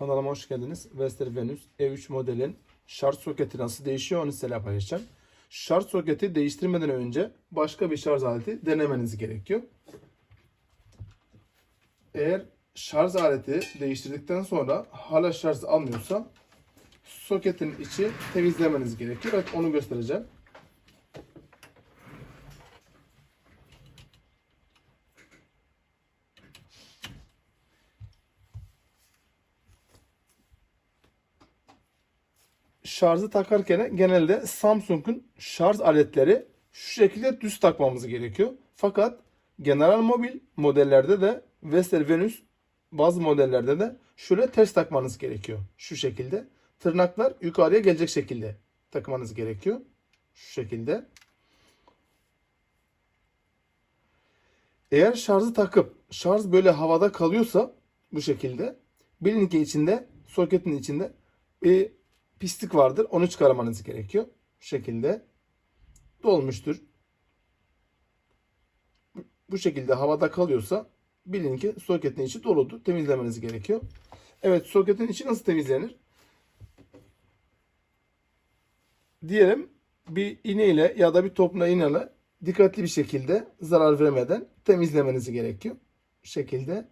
Kanalıma hoş geldiniz. Western Venus E3 modelin şarj soketi nasıl değişiyor onu size paylaşacağım. Şarj soketi değiştirmeden önce başka bir şarj aleti denemeniz gerekiyor. Eğer şarj aleti değiştirdikten sonra hala şarj almıyorsa soketin içi temizlemeniz gerekiyor. Evet onu göstereceğim. Şarjı takarken genelde Samsung'un şarj aletleri şu şekilde düz takmamız gerekiyor. Fakat General Mobil modellerde de Western Venus bazı modellerde de şöyle ters takmanız gerekiyor. Şu şekilde. Tırnaklar yukarıya gelecek şekilde takmanız gerekiyor. Şu şekilde. Eğer şarjı takıp şarj böyle havada kalıyorsa bu şekilde bilin ki içinde soketin içinde bir pislik vardır. Onu çıkarmanız gerekiyor. Bu şekilde dolmuştur. Bu şekilde havada kalıyorsa bilin ki soketin içi doludur. Temizlemeniz gerekiyor. Evet soketin içi nasıl temizlenir? Diyelim bir iğneyle ya da bir topla iğneyle dikkatli bir şekilde zarar vermeden temizlemeniz gerekiyor. Bu şekilde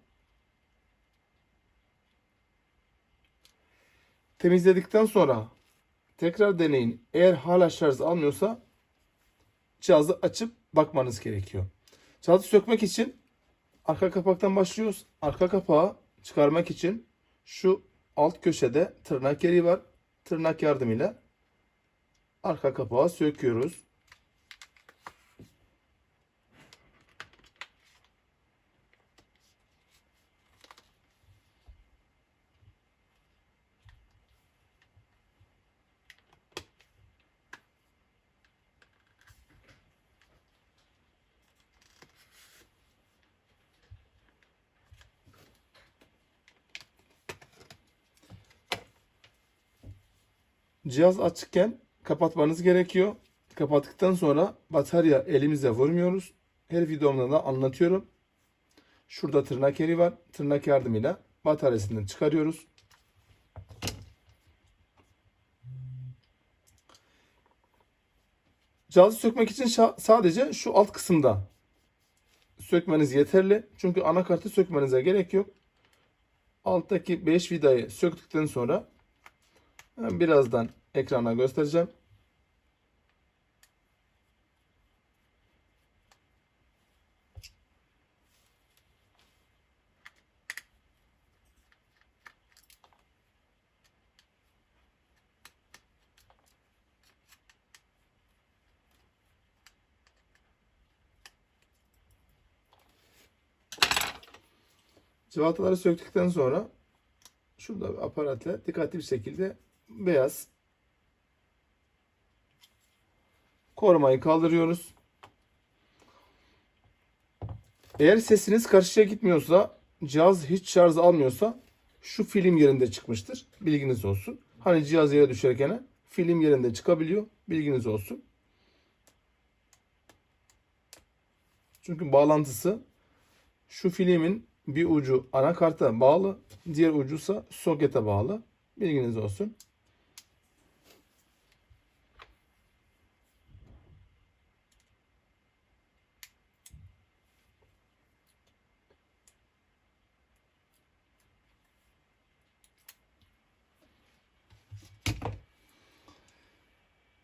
Temizledikten sonra tekrar deneyin. Eğer hala şarj almıyorsa cihazı açıp bakmanız gerekiyor. Cihazı sökmek için arka kapaktan başlıyoruz. Arka kapağı çıkarmak için şu alt köşede tırnak yeri var. Tırnak yardımıyla arka kapağı söküyoruz. Cihaz açıkken kapatmanız gerekiyor. Kapattıktan sonra batarya elimize vurmuyoruz. Her videomda da anlatıyorum. Şurada tırnak yeri var. Tırnak yardımıyla bataryasını çıkarıyoruz. Cihazı sökmek için sadece şu alt kısımda sökmeniz yeterli. Çünkü anakartı sökmenize gerek yok. Alttaki 5 vidayı söktükten sonra birazdan ekrana göstereceğim. Cıvataları söktükten sonra şurada aparatla dikkatli bir şekilde beyaz korumayı kaldırıyoruz. Eğer sesiniz karşıya gitmiyorsa, cihaz hiç şarj almıyorsa şu film yerinde çıkmıştır. Bilginiz olsun. Hani cihaz yere düşerken film yerinde çıkabiliyor. Bilginiz olsun. Çünkü bağlantısı şu filmin bir ucu anakarta bağlı, diğer ucuysa sokete bağlı. Bilginiz olsun.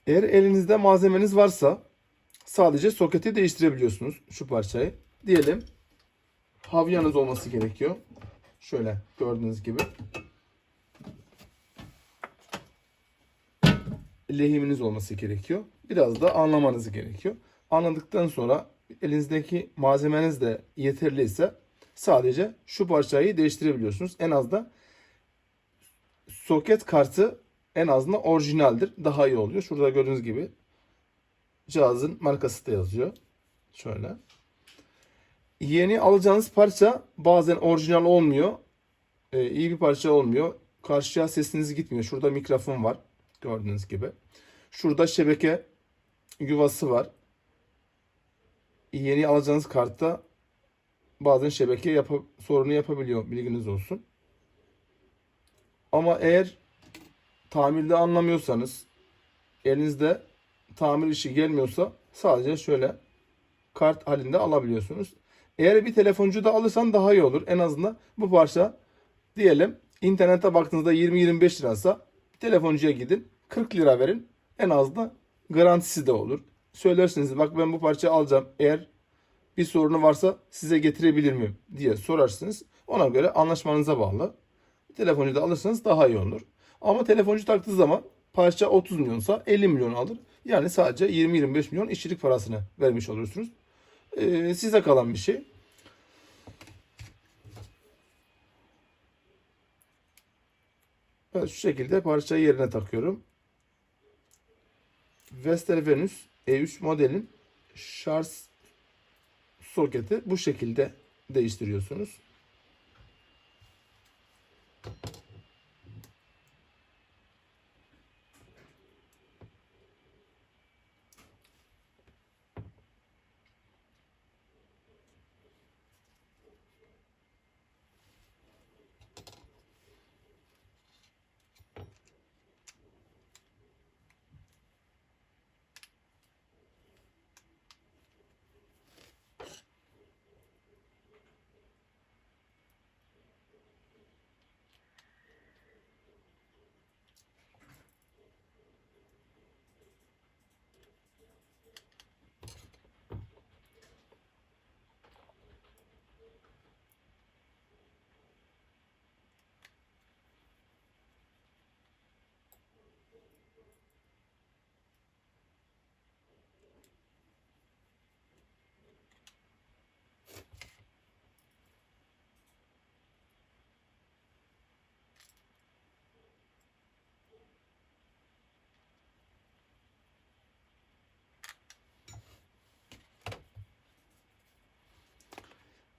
Eğer elinizde malzemeniz varsa sadece soketi değiştirebiliyorsunuz şu parçayı. Diyelim havyanız olması gerekiyor. Şöyle gördüğünüz gibi. Lehiminiz olması gerekiyor. Biraz da anlamanız gerekiyor. Anladıktan sonra elinizdeki malzemeniz de yeterliyse sadece şu parçayı değiştirebiliyorsunuz. En az da soket kartı en azından orijinaldir. Daha iyi oluyor. Şurada gördüğünüz gibi cihazın markası da yazıyor. Şöyle. Yeni alacağınız parça bazen orijinal olmuyor. Ee, iyi bir parça olmuyor. Karşıya sesiniz gitmiyor. Şurada mikrofon var. Gördüğünüz gibi. Şurada şebeke yuvası var. Yeni alacağınız kartta bazen şebeke yap sorunu yapabiliyor. Bilginiz olsun. Ama eğer tamirde anlamıyorsanız elinizde tamir işi gelmiyorsa sadece şöyle kart halinde alabiliyorsunuz. Eğer bir telefoncu da alırsan daha iyi olur. En azından bu parça diyelim internete baktığınızda 20-25 liraysa telefoncuya gidin 40 lira verin. En azından garantisi de olur. Söylersiniz bak ben bu parçayı alacağım. Eğer bir sorunu varsa size getirebilir miyim diye sorarsınız. Ona göre anlaşmanıza bağlı. Telefoncu da alırsanız daha iyi olur. Ama telefoncu taktığı zaman parça 30 milyonsa 50 milyon alır. Yani sadece 20-25 milyon işçilik parasını vermiş olursunuz. Ee, size kalan bir şey. Evet şu şekilde parçayı yerine takıyorum. Vestel Venus E3 modelin şarj soketi bu şekilde değiştiriyorsunuz.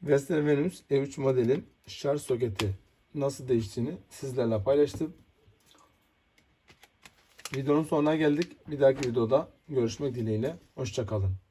Vestel Venus E3 modelin şarj soketi nasıl değiştiğini sizlerle paylaştım. Videonun sonuna geldik. Bir dahaki videoda görüşmek dileğiyle. Hoşçakalın.